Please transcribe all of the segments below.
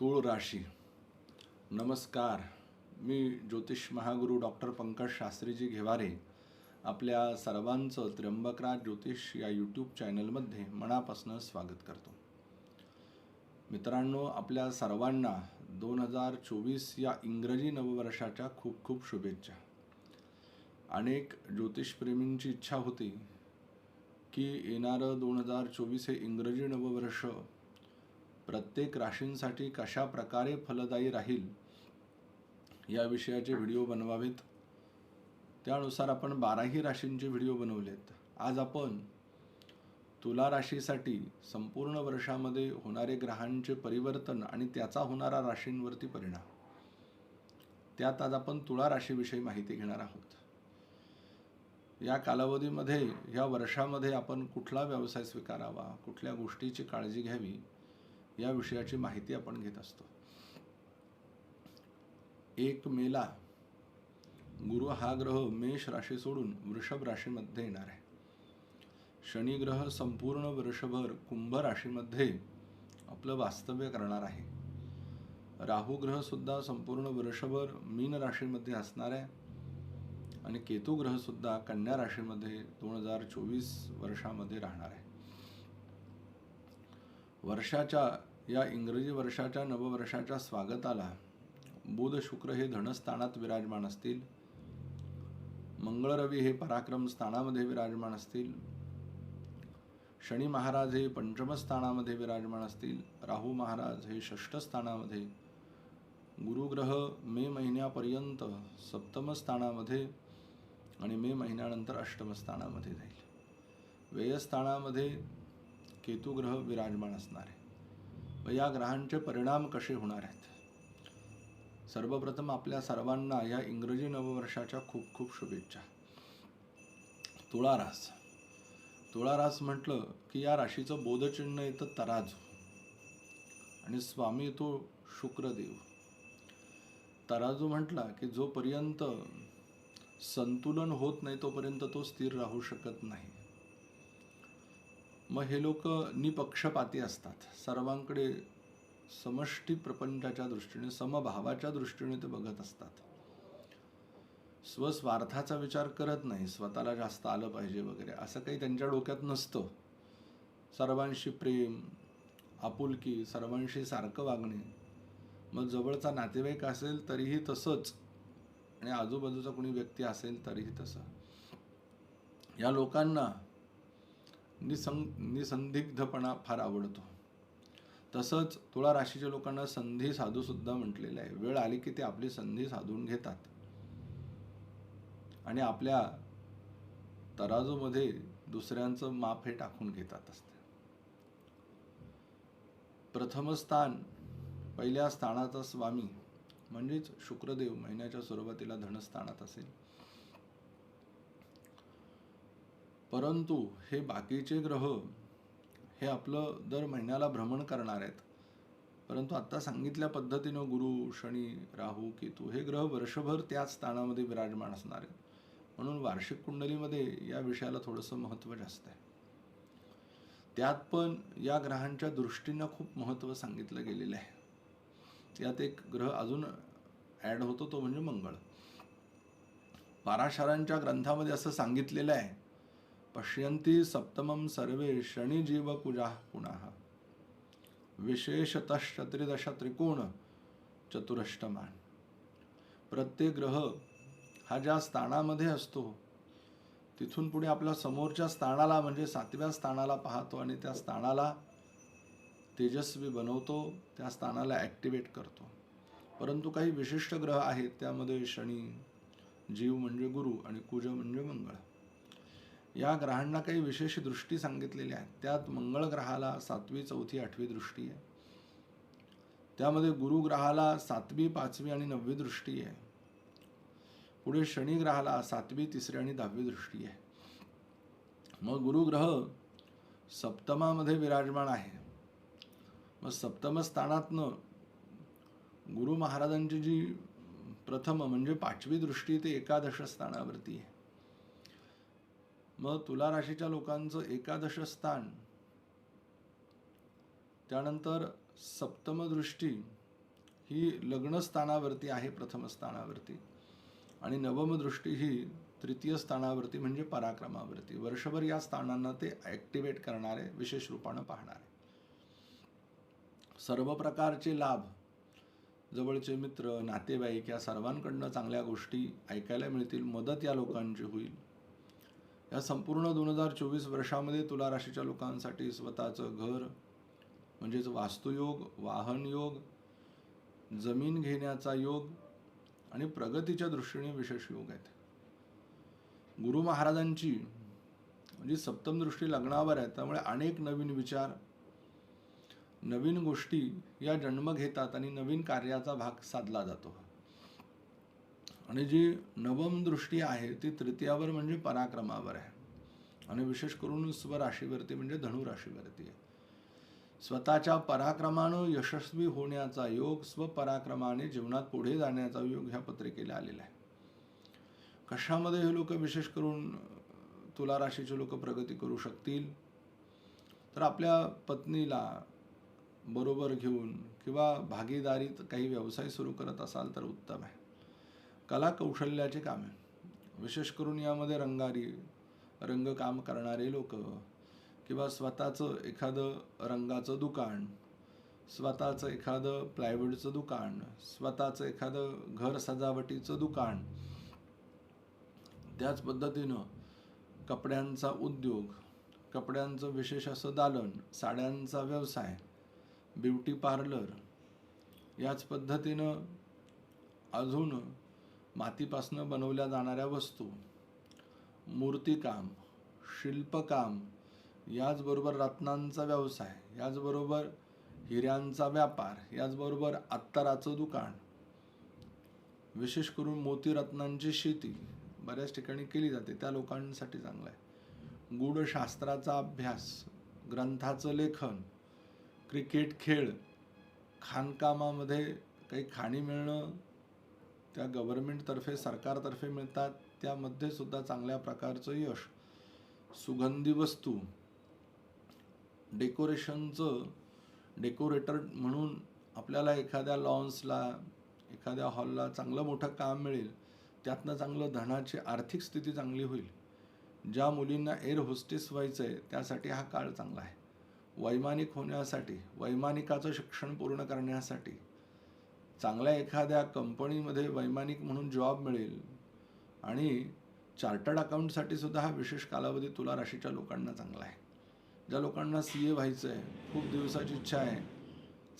तूळ राशी. नमस्कार. मी ज्योतिष महागुरू डॉक्टर पंकज शास्त्रीजी घेवारे आपल्या सर्वांचं त्र्यंबकराज ज्योतिष या यूट्यूब चॅनलमध्ये मनापासून स्वागत करतो. मित्रांनो आपल्या सर्वांना दोन हजार चोवीस या इंग्रजी नववर्षाच्या खूप खूप शुभेच्छा. अनेक ज्योतिषप्रेमींची इच्छा होती की येणारं दोन हजार चोवीस हे इंग्रजी नववर्ष प्रत्येक राशींसाठी कशा प्रकारे फलदायी राहील या विषयाचे व्हिडिओ बनवावेत. त्यानुसार आपण बाराही राशींचे व्हिडिओ बनवलेत. आज आपण तुला राशीसाठी संपूर्ण वर्षामध्ये होणारे ग्रहांचे परिवर्तन आणि त्याचा होणारा राशींवरती परिणाम. त्यात आज आपण तुळा राशीविषयी माहिती घेणार आहोत. या कालावधीमध्ये या वर्षामध्ये आपण कुठला व्यवसाय स्वीकारावा कुठल्या गोष्टीची काळजी घ्यावी या विषयाची माहिती आपण घेत असतो. एक मेला. गुरु हा ग्रह मेष राशी सोडून वृषभ राशीमध्ये येणार आहे. शनी ग्रह संपूर्ण वर्षभर कुंभ राशीमध्ये आपलं वास्तव्य करणार आहे. राहू ग्रह सुद्धा संपूर्ण वर्षभर मीन राशीमध्ये असणार आहे. आणि केतू ग्रह सुद्धा कन्या राशीमध्ये दोन हजार चोवीस वर्षामध्ये राहणार आहे. वर्षाच्या या इंग्रजी वर्षाच्या नववर्षाच्या स्वागताला बुध शुक्र हे धनस्थानात विराजमान असतील. मंगळ रवी हे पराक्रम स्थानामध्ये विराजमान असतील. शनी महाराज हे पंचमस्थानामध्ये विराजमान असतील. राहू महाराज हे षष्ठस्थानामध्ये गुरुग्रह मे महिन्यापर्यंत सप्तमस्थानामध्ये आणि मे महिन्यानंतर अष्टमस्थानामध्ये जाईल. व्ययस्थानामध्ये केतुग्रह विराजमान असणार आहे. व या ग्रहांचे परिणाम कसे होणार आहेत? सर्वप्रथम आपल्या सर्वांना या इंग्रजी नववर्षाच्या खूप खूप शुभेच्छा. तुळारास. तुळारास म्हटलं की या राशीचं बोधचिन्ह येतं तराजू. आणि स्वामी तो शुक्रदेव. तराजू म्हटला की जोपर्यंत संतुलन होत नाही तोपर्यंत तो स्थिर राहू शकत नाही. मग हे लोक निपक्षपाती असतात. सर्वांकडे समष्टी प्रपंचाच्या दृष्टीने समभावाच्या दृष्टीने ते बघत असतात. स्वस्वार्थाचा विचार करत नाही स्वतःला जास्त आलं पाहिजे वगैरे असं काही त्यांच्या डोक्यात नसतं. सर्वांशी प्रेम आपुलकी सर्वांशी सारखं वागणे. मग जवळचा नातेवाईक असेल तरीही तसंच. आणि आजूबाजूचा कोणी व्यक्ती असेल तरीही तसं. या लोकांना निसं निसंदिग्धपणा फार आवडतो. तसंच तुळा राशीच्या लोकांना संधी साधू सुद्धा म्हटलेलं आहे. वेळ आली की ते आपली संधी साधून घेतात. आणि आपल्या तराजूमध्ये दुसऱ्यांचं माप हे टाकून घेतात असते. प्रथम स्थान पहिल्या स्थानाचा स्वामी म्हणजेच शुक्रदेव महिन्याच्या सुरुवातीला धनस्थानात असेल. परंतु हे बाकीचे ग्रह हे आपलं दर महिन्याला भ्रमण करणार आहेत. परंतु आत्ता सांगितल्या पद्धतीनं गुरु शनी राहू केतू हे ग्रह वर्षभर त्याच स्थानामध्ये विराजमान असणार आहेत. म्हणून वार्षिक कुंडलीमध्ये या विषयाला थोडंसं महत्त्व जास्त आहे. त्यात पण या ग्रहांच्या दृष्टीनं खूप महत्त्व सांगितलं गेलेलं आहे. त्यात एक ग्रह अजून ॲड होतो तो म्हणजे मंगळ. पाराशारांच्या ग्रंथामध्ये असं सांगितलेलं आहे पश्यंती सप्तमं सर्वे शनी जीव विशेषतश्च विशेषतः त्रिदश त्रिकोण चतुरष्टमान। प्रत्येक ग्रह हा ज्या स्थानामध्ये असतो तिथून पुढे आपल्या समोरच्या स्थानाला म्हणजे सातव्या स्थानाला पाहतो आणि त्या स्थानाला तेजस्वी बनवतो त्या स्थानाला ॲक्टिवेट करतो. परंतु काही विशिष्ट ग्रह आहेत त्यामध्ये शनी जीव म्हणजे गुरु आणि कुज म्हणजे मंगळ. या ग्रहांना काही विशेष दृष्टी सांगितलेल्या आहेत त्यात मंगळ ग्रहाला सातवी चौथी आठवी दृष्टी आहे. त्यामध्ये गुरु ग्रहाला सातवी पाचवी आणि नववी दृष्टी आहे. पुढे शनी ग्रहाला सातवी तिसरी आणि दहावी दृष्टी आहे. मग गुरुग्रह सप्तमामध्ये विराजमान आहे. मग सप्तम स्थानातनं गुरु महाराजांची जी प्रथम म्हणजे पाचवी दृष्टी ते एकादश स्थानावरती आहे. मग तुला राशीच्या लोकांचं एकादश स्थान त्यानंतर सप्तम दृष्टी ही लग्न स्थानावरती आहे प्रथम स्थानावरती. आणि नवम दृष्टी ही तृतीय स्थानावरती म्हणजे पराक्रमावरती. वर्षभर या स्थानांना ते ॲक्टिवेट करणारे विशेष रूपानं पाहणारे. सर्व प्रकारचे लाभ जवळचे मित्र नातेवाईक या सर्वांकडनं चांगल्या गोष्टी ऐकायला मिळतील मदत या लोकांची होईल. या संपूर्ण दोन हजार चोवीस वर्षामध्ये तुला राशीच्या लोकांसाठी स्वतःचं घर म्हणजेच वास्तुयोग वाहन योग जमीन घेण्याचा योग आणि प्रगतीच्या दृष्टीने विशेष योग आहेत. गुरु महाराजांची म्हणजे सप्तम दृष्टी लग्नावर आहे त्यामुळे अनेक नवीन विचार नवीन गोष्टी या जन्म घेतात आणि नवीन कार्याचा भाग साधला जातो. आणि जी नवम दृष्टी आहे ती तृतीयावर म्हणजे पराक्रमावर आहे. आणि विशेष करून स्वराशीवरती म्हणजे धनुराशीवरती आहे. स्वतःच्या पराक्रमानं यशस्वी होण्याचा योग स्वपराक्रमाने जीवनात पुढे जाण्याचा योग ह्या पत्रिकेला आलेला आहे. कशामध्ये हे लोक विशेष करून तुला राशीचे लोक प्रगती करू शकतील? तर आपल्या पत्नीला बरोबर घेऊन किंवा भागीदारीत काही व्यवसाय सुरू करत असाल तर उत्तम आहे. कलाकौशल्याचे कामे विशेष करून यामध्ये रंगारी रंगकाम करणारे लोक किंवा स्वतःचं एखादं रंगाचं दुकान स्वतःचं एखादं प्लायवूडचं दुकान स्वतःचं एखादं घर सजावटीचं दुकान त्याच पद्धतीनं कपड्यांचा उद्योग कपड्यांचं विशेष असं दालन साड्यांचा व्यवसाय ब्युटी पार्लर याच पद्धतीनं अजून मातीपासनं बनवल्या जाणाऱ्या वस्तू मूर्तिकाम शिल्पकाम याचबरोबर रत्नांचा व्यवसाय याचबरोबर हिऱ्यांचा व्यापार याचबरोबर अत्तराचं दुकान. विशेष करून मोतीरत्नांची शेती बऱ्याच ठिकाणी केली जाते. त्या लोकांसाठी चांगलं आहे. गूढशास्त्राचा अभ्यास ग्रंथाचं लेखन क्रिकेट खेळ खाणकामामध्ये काही खाणी मिळणं त्या गव्हर्मेंटतर्फे सरकारतर्फे मिळतात. त्यामध्ये सुद्धा चांगल्या प्रकारचं यश. सुगंधी वस्तू. डेकोरेशनचं डेकोरेटर म्हणून आपल्याला एखाद्या लॉन्सला एखाद्या हॉलला चांगलं मोठं काम मिळेल. त्यातनं चांगलं धनाची आर्थिक स्थिती चांगली होईल. ज्या मुलींना एअर होस्टेस व्हायचं आहे त्यासाठी हा काळ चांगला आहे. वैमानिक होण्यासाठी वैमानिकाचं शिक्षण पूर्ण करण्यासाठी चांगल्या एखाद्या कंपनीमध्ये वैमानिक म्हणून जॉब मिळेल आणि चार्टर्ड अकाउंटसाठी सुद्धा हा विशेष कालावधी तुला राशीच्या लोकांना चांगला आहे. ज्या लोकांना सी ए व्हायचं आहे खूप दिवसाची इच्छा आहे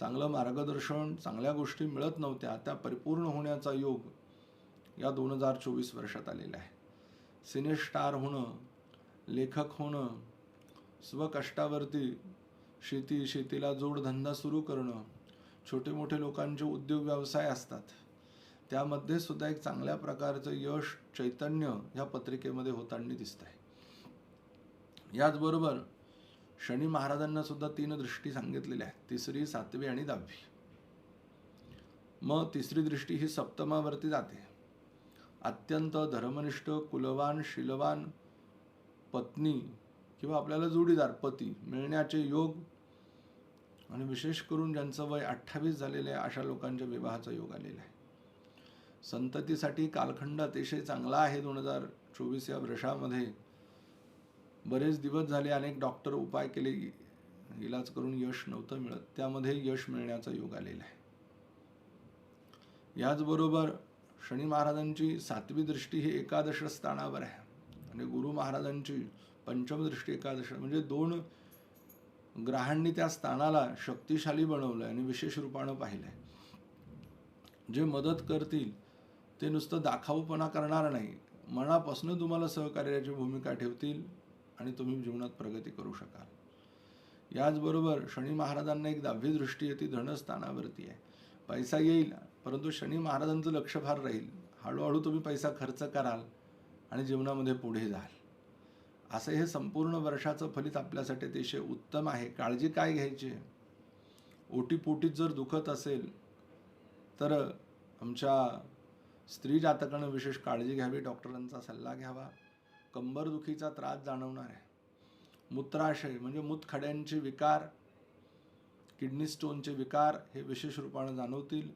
चांगलं मार्गदर्शन चांगल्या गोष्टी मिळत नव्हत्या त्या परिपूर्ण होण्याचा योग या दोन हजार चोवीस वर्षात आलेला आहे. सिने स्टार होणं लेखक होणं स्वकष्टावरती शेती शेतीला जोडधंदा सुरू करणं छोटे मोठे लोकांचे उद्योग व्यवसाय असतात. त्यामध्ये सुद्धा एक चांगल्या प्रकारचं यश चैतन्य ह्या पत्रिकेमध्ये होताना दिसत आहे याचबरोबर शनी महाराजांना सुद्धा तीन दृष्टी सांगितलेल्या आहेत. तिसरी सातवी आणि दहावी. मग तिसरी दृष्टी ही सप्तमावरती जाते. अत्यंत धर्मनिष्ठ कुलवान शिलवान पत्नी किंवा आपल्याला जोडीदार पती मिळण्याचे योग आणि विशेष करून ज्यांचं वय अठ्ठावीस झालेलं आहे अशा लोकांच्या विवाहाचा योग आलेला आहे. संततीसाठी कालखंड अतिशय चांगला आहे दोन हजार चोवीस या वर्षामध्ये बरेच दिवस झाले अनेक डॉक्टर उपाय केले इलाज करून यश नव्हतं मिळत त्यामध्ये यश मिळण्याचा योग आलेला आहे. याचबरोबर शनी महाराजांची सातवी दृष्टी ही एकादश स्थानावर आहे. आणि गुरु महाराजांची पंचम दृष्टी एकादश म्हणजे दोन ग्रहांनी त्या स्थानाला शक्तिशाली बनवलं आणि विशेष रूपानं पाहिलं आहे जे मदत करतील ते नुसतं दाखावपणा करणार नाही. मनापासून तुम्हाला सहकार्याची भूमिका ठेवतील आणि तुम्ही जीवनात प्रगती करू शकाल. याचबरोबर शनी महाराजांना एक दहावी दृष्टी आहे ती धनस्थानावरती आहे. पैसा येईल परंतु शनी महाराजांचं लक्ष फार राहील. हळूहळू तुम्ही पैसा खर्च कराल आणि जीवनामध्ये पुढे जाल. असं हे संपूर्ण वर्षाचं फलित आपल्यासाठी अतिशय उत्तम आहे. काळजी काय घ्यायची? ओटीपोटीत जर दुखत असेल तर आमच्या स्त्री जातकानं विशेष काळजी घ्यावी डॉक्टरांचा सल्ला घ्यावा. कंबरदुखीचा त्रास जाणवणार आहे. मूत्राशय म्हणजे मूतखड्यांचे विकार किडनी स्टोनचे विकार हे विशेष रूपानं जाणवतील.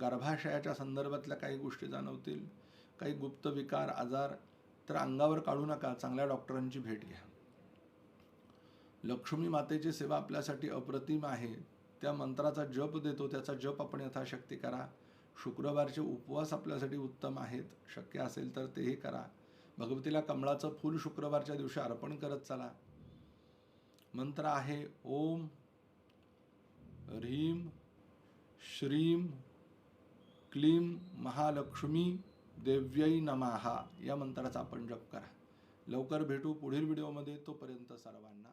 गर्भाशयाच्या संदर्भातल्या काही गोष्टी जाणवतील. काही गुप्त विकार आजार तर अंगावर काढू नका चांगल्या डॉक्टरांची भेट घ्या. लक्ष्मी मातेची सेवा आपल्यासाठी अप्रतिम आहे. त्या मंत्राचा जप देतो त्याचा जप आपण यथाशक्ती करा. शुक्रवारचे उपवास आपल्यासाठी उत्तम आहेत. शक्य असेल तर तेही करा. भगवतीला कमळाचं फूल शुक्रवारच्या दिवशी अर्पण करत चला. मंत्र आहे ओम ह्रीम श्रीम क्लीम महालक्ष्मी देव्यै नमाहा या मंत्राचा आपण जप करा. लवकर भेटू पुढील व्हिडिओमध्ये तोपर्यंत सर्वांना